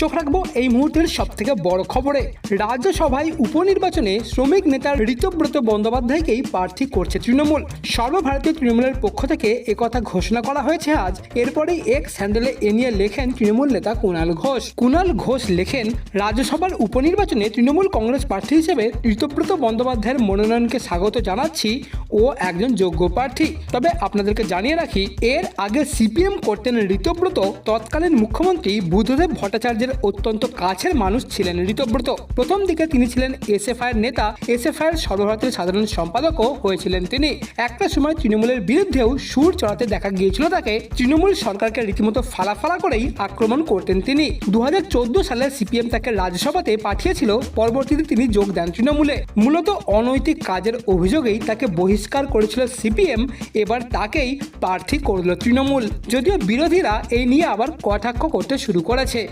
চোখ রাখব এই মুহূর্তের সব থেকে বড় খবরে। রাজ্যসভায় উপনির্বাচনে শ্রমিক নেতা ঋতব্রত বন্দ্যোপাধ্যায়কেই প্রার্থী করছে তৃণমূল। সর্বভারতীয় তৃণমূলের পক্ষ থেকে একথা ঘোষণা করা হয়েছে আজ। এরপরেই এক স্যান্ডেলে এ নিয়ে লেখেন তৃণমূল নেতা কুণাল ঘোষ। কুণাল ঘোষ লেখেন, রাজ্যসভার উপনির্বাচনে তৃণমূল কংগ্রেস প্রার্থী হিসেবে ঋতব্রত বন্দ্যোপাধ্যায়ের মনোনয়নকে স্বাগত জানাচ্ছি। ও একজন যোগ্য প্রার্থী। তবে আপনাদেরকে জানিয়ে রাখি, এর আগে সিপিএম করতেন ঋতব্রত, তৎকালীন মুখ্যমন্ত্রী বুদ্ধদেব ভট্টাচার্যের অত্যন্ত কাছের মানুষ ছিলেন ঋতব্রত। প্রথম দিকে তিনি ছিলেন এসএফআই এর নেতা। এসএফআই এর সর্বভারতীয় সাধারণ সম্পাদকও হয়েছিলেন তিনি। একটা সময় তৃণমূলের বিরুদ্ধেও সুর চড়াতে দেখা গিয়েছিল তাকে। তৃণমূল সরকারকে রীতিমতো ফালাফালা করেই আক্রমণ করতেন তিনি। দুহাজার চোদ্দ সালে সিপিএম তাকে রাজ্যসভাতে পাঠিয়েছিল। পরবর্তীতে তিনি যোগ দেন তৃণমূলে। মূলত অনৈতিক কাজের অভিযোগেই তাকে বহিষ্কার করেছিল সিপিএম। এবার তাকেই প্রার্থী করল তৃণমূল। যদিও বিরোধীরা এই নিয়ে আবার কটাক্ষ করতে শুরু করেছে।